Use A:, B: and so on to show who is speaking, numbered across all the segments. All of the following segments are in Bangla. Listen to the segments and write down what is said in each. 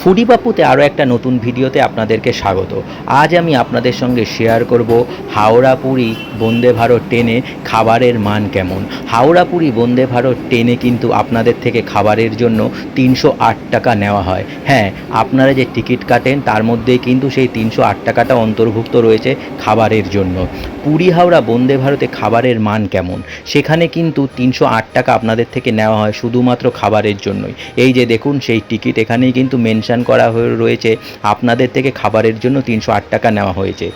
A: ফুডি বাপুতে আরও একটা নতুন ভিডিওতে আপনাদেরকে স্বাগত। আজ আমি আপনাদের সঙ্গে শেয়ার করব হাওড়া পুরী বন্দে ভারত ট্রেনে খাবারের মান কেমন। হাওড়া পুরী বন্দে ভারত ট্রেনে কিন্তু আপনাদের থেকে খাবারের জন্য তিনশো আট টাকা নেওয়া হয়। হ্যাঁ আপনারা যে টিকিট কাটেন তার মধ্যেই কিন্তু সেই তিনশো আট টাকাটা অন্তর্ভুক্ত রয়েছে খাবারের জন্য। পুরী হাওড়া বন্দে ভারতে খাবারের মান কেমন? সেখানে কিন্তু তিনশো আট টাকা আপনাদের থেকে নেওয়া হয় শুধুমাত্র খাবারের জন্যই। এই যে দেখুন, সেই টিকিট এখানেই কিন্তু মেনশন করা হয়ে রয়েছে। আপনাদের থেকে খাবারের জন্য তিনশো আট টাকা নেওয়া হয়েছে।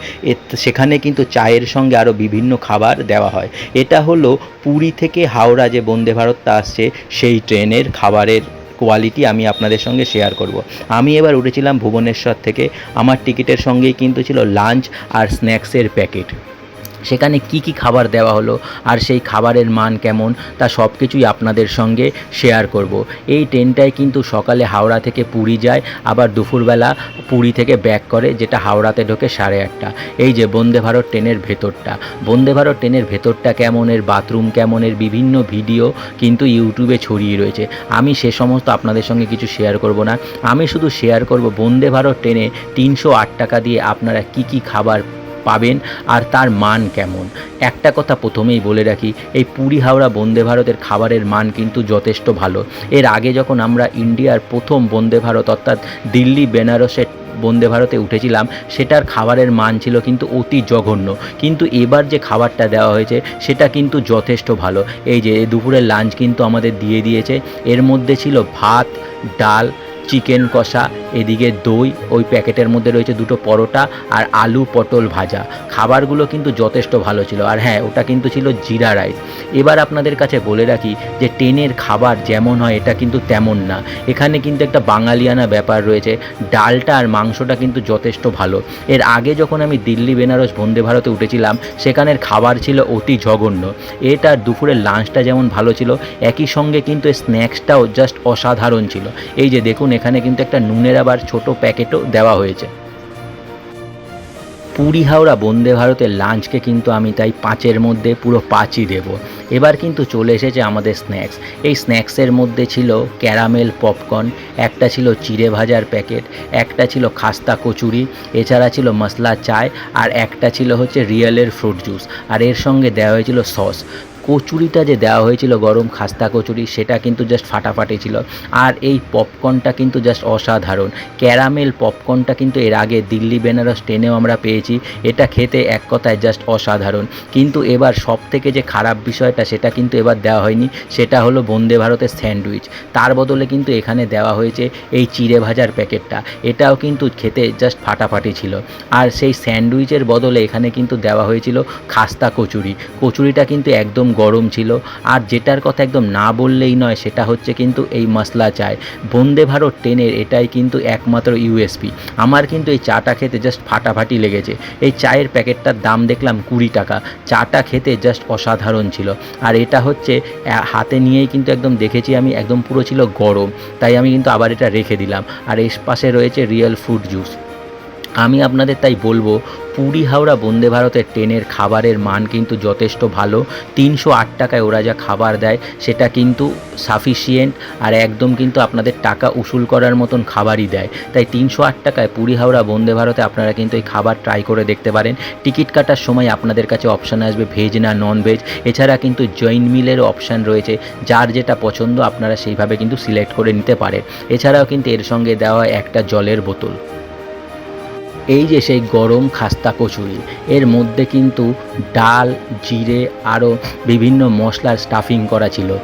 A: সেখানে কিন্তু চায়ের সঙ্গে আরও বিভিন্ন খাবার দেওয়া হয়। এটা হলো পুরী থেকে হাওড়া যে বন্দে ভারতটা আসছে, সেই ট্রেনের খাবারের কোয়ালিটি আমি আপনাদের সঙ্গে শেয়ার করব। আমি এবার উঠেছিলাম ভুবনেশ্বর থেকে। আমার টিকিটের সঙ্গেই কিন্তু ছিল লাঞ্চ আর স্ন্যাক্সের প্যাকেট। সেখানে কি কি খাবার দেওয়া হলো আর সেই খাবারের মান কেমন, তা সব কিছুই আপনাদের সঙ্গে শেয়ার করব। এই ট্রেনটায় কিন্তু সকালে হাওড়া থেকে পুরী যায়, আবার দুপুরবেলা পুরী থেকে ব্যাক করে, যেটা হাওড়াতে ঢোকে সাড়ে আটটা। এই যে বন্দে ভারত ট্রেনের ভেতরটা। বন্দে ভারত ট্রেনের ভেতরটা কেমন, এর বাথরুম কেমন, এর বিভিন্ন ভিডিও কিন্তু ইউটিউবে ছড়িয়ে রয়েছে। আমি সে সমস্ত আপনাদের সঙ্গে কিছু শেয়ার করব না। আমি শুধু শেয়ার করব বন্দে ভারত ট্রেনে তিনশো আট টাকা দিয়ে আপনারা কি কি খাবার পাবেন আর তার মান কেমন? একটা কথা প্রথমেই বলে রাখি, এই পুরী হাওড়া বন্দে ভারতের খাবারের মান কিন্তু যথেষ্ট ভালো। এর আগে যখন আমরা ইন্ডিয়ার প্রথম বন্দে ভারত, অর্থাৎ দিল্লি বেনারসের বন্দে ভারতে উঠেছিলাম, সেটার খাবারের মান ছিল কিন্তু অতি জঘন্য। কিন্তু এবার যে খাবারটা দেওয়া হয়েছে, সেটা কিন্তু যথেষ্ট ভালো। এই যে দুপুরের লাঞ্চ কিন্তু আমাদের দিয়ে দিয়েছে। এর মধ্যে ছিল ভাত, ডাল চিকেন কষা, এদিকে দই, ওই প্যাকেটের মধ্যে রয়েছে দুটো পরোটা আর আলু পটল ভাজা। খাবারগুলো কিন্তু যথেষ্ট ভালো ছিল আর হ্যাঁ ওটা কিন্তু ছিল জিরা রাইস। এবার আপনাদের কাছে বলে রাখি যে ট্রেনের খাবার যেমন হয়, এটা কিন্তু তেমন না। এখানে কিন্তু একটা বাঙালিয়ানা ব্যাপার রয়েছে। ডালটা আর মাংসটা কিন্তু যথেষ্ট ভালো। এর আগে যখন আমি দিল্লি, বেনারস, বন্দে ভারতে উঠেছিলাম, সেখানের খাবার ছিল অতি জঘন্য। এটা দুপুরের লাঞ্চটা যেমন ভালো ছিল, একই সঙ্গে কিন্তু স্ন্যাক্সটাও জাস্ট অসাধারণ ছিল। এই যে দেখুন এখানে কিন্তু একটা নুনের আবার ছোট প্যাকেটও দেওয়া হয়েছে। পুরী হাওড়া বন্দে ভারতের লাঞ্চকে কিন্তু আমি তাই পাঁচের মধ্যে পুরো পাঁচই দেব। এবার কিন্তু চলে এসেছে আমাদের স্ন্যাক্স। এই স্ন্যাক্সের মধ্যে ছিল ক্যারামেল পপকর্ন, একটা ছিল চিড়ে ভাজার প্যাকেট, একটা ছিল খাস্তা কচুরি, এছাড়া ছিল মশলা চায় আর একটা ছিল হচ্ছে রিয়েলের ফ্রুট জুস, আর এর সঙ্গে দেওয়া হয়েছিল সস। কচুরিটা যে দেওয়া হয়েছিল, গরম খাস্তা কচুরি, সেটা কিন্তু জাস্ট ফাটাফাটি ছিল। আর এই পপকর্নটা কিন্তু জাস্ট অসাধারণ। ক্যারামেল পপকর্নটা কিন্তু এর আগে দিল্লি, বেনারস ট্রেনেও আমরা পেয়েছি। এটা খেতে এক কথায় জাস্ট অসাধারণ। কিন্তু এবার সব থেকে যে খারাপ বিষয়টা, সেটা কিন্তু এবার দেওয়া হয়নি। সেটা হলো বন্দে ভারতের স্যান্ডউইচ। তার বদলে কিন্তু এখানে দেওয়া হয়েছে এই চিড়ে ভাজার প্যাকেটটা। এটাও কিন্তু খেতে জাস্ট ফাটাফাটি ছিল। আর সেই স্যান্ডউইচের বদলে এখানে কিন্তু দেওয়া হয়েছিল খাস্তা কচুরি। কচুরিটা কিন্তু একদম গরম ছিল। আর যেটার কথা একদম না বললেই নয়, সেটা হচ্ছে কিন্তু এই মশলা চায়। বন্দে ভারত ট্রেনের এটাই কিন্তু একমাত্র ইউএসপি আমার কিন্তু এই চাটা খেতে জাস্ট ফাটাফাটি লেগেছে। এই চায়ের প্যাকেটটার দাম দেখলাম কুড়ি টাকা। চাটা খেতে জাস্ট অসাধারণ ছিল। আর এটা হচ্ছে হাতে নিয়েই কিন্তু একদম দেখেছি আমি, একদম পুরো ছিল গরম। তাই আমি কিন্তু আবার এটা রেখে দিলাম। আর এর পাশে রয়েছে রিয়েল ফ্রুট জুস আমি আপনাদের তাই বলব, পুরী, হাওড়া, বন্দে ভারতের ট্রেনের খাবারের মান কিন্তু যথেষ্ট ভালো। তিনশো আট টাকায় ওরা যা খাবার দেয়, সেটা কিন্তু সাফিসিয়েন্ট আর একদম কিন্তু আপনাদের টাকা উসুল করার মতন খাবারই দেয়। তাই তিনশো আট টাকায় পুরী, হাওড়া, বন্দে ভারতে আপনারা কিন্তু এই খাবার ট্রাই করে দেখতে পারেন। টিকিট কাটার সময় আপনাদের কাছে অপশান আসবে ভেজ না নন ভেজ এছাড়া কিন্তু জৈন মিলের অপশান রয়েছে। যার যেটা পছন্দ আপনারা সেইভাবে কিন্তু সিলেক্ট করে নিতে পারেন। এছাড়াও কিন্তু এর সঙ্গে দেওয়া একটা জলের বোতল। এই যে সেই গরম খাস্তা কচুরি, এর মধ্যে কিন্তু ডাল, জিরে আরও বিভিন্ন মশলার স্টাফিং করা ছিল।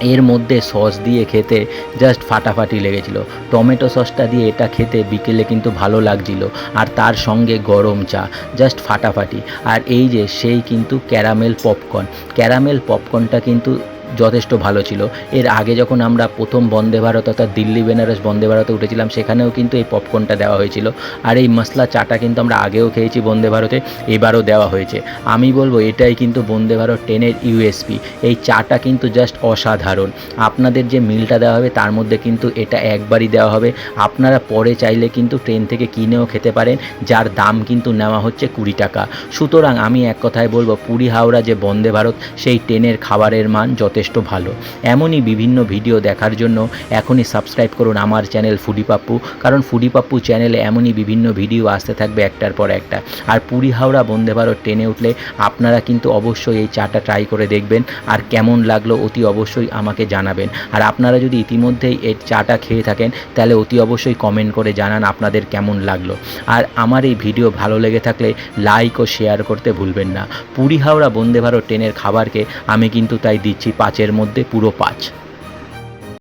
A: এর মধ্যে সস দিয়ে খেতে জাস্ট ফাটাফাটি লেগেছিল। টমেটো সসটা দিয়ে এটা খেতে বিকেলে কিন্তু ভালো লাগছিল। আর তার সঙ্গে গরম চা জাস্ট ফাটাফাটি। আর এই যে সেই কিন্তু ক্যারামেল পপকর্ন ক্যারামেল পপকর্নটা কিন্তু যথেষ্ট ভালো ছিল। এর আগে যখন আমরা প্রথম বন্দে ভারত অর্থাৎ দিল্লি, বেনারস বন্দে ভারতে উঠেছিলাম, সেখানেও কিন্তু এই পপকর্নটা দেওয়া হয়েছিল। আর এই মশলা চাটা কিন্তু আমরা আগেও খেয়েছি বন্দে ভারতে, এবারও দেওয়া হয়েছে। আমি বলব এটাই কিন্তু বন্দে ভারত ট্রেনের ইউএসপি এই চাটা কিন্তু জাস্ট অসাধারণ। আপনাদের যে মিলটা দেওয়া হবে, তার মধ্যে কিন্তু এটা একবারই দেওয়া হবে। আপনারা পরে চাইলে কিন্তু ট্রেন থেকে কিনেও খেতে পারেন, যার দাম কিন্তু নেওয়া হচ্ছে কুড়ি টাকা। সুতরাং আমি এক কথায় বলব, পুরী, হাওড়া যে বন্দে ভারত, সেই ট্রেনের খাবারের মান যথেষ্ট যথেষ্ট ভালো। এমনই বিভিন্ন ভিডিও দেখার জন্য এখনই সাবস্ক্রাইব করুন আমার চ্যানেল ফুডি পাপ্পু কারণ ফুডি পাপ্পু চ্যানেলে এমনই বিভিন্ন ভিডিও আসতে থাকবে একটার পর একটা। আর পুরী, হাওড়া, বন্দে ভারত ট্রেনে উঠলে আপনারা কিন্তু অবশ্যই এই চাটা ট্রাই করে দেখবেন, আর কেমন লাগল অতি অবশ্যই আমাকে জানাবেন। আর আপনারা যদি ইতিমধ্যেই এই চাটা খেয়ে থাকেন, তাহলে অতি অবশ্যই কমেন্ট করে জানান আপনাদের কেমন লাগল। আর আমার এই ভিডিও ভালো লেগে থাকলে লাইক ও শেয়ার করতে ভুলবেন না। পুরী, হাওড়া, বন্দে ভারত ট্রেনের খাবারকে আমি কিন্তু তাই দিচ্ছি পাঁচের মধ্যে পুরো পাঁচ।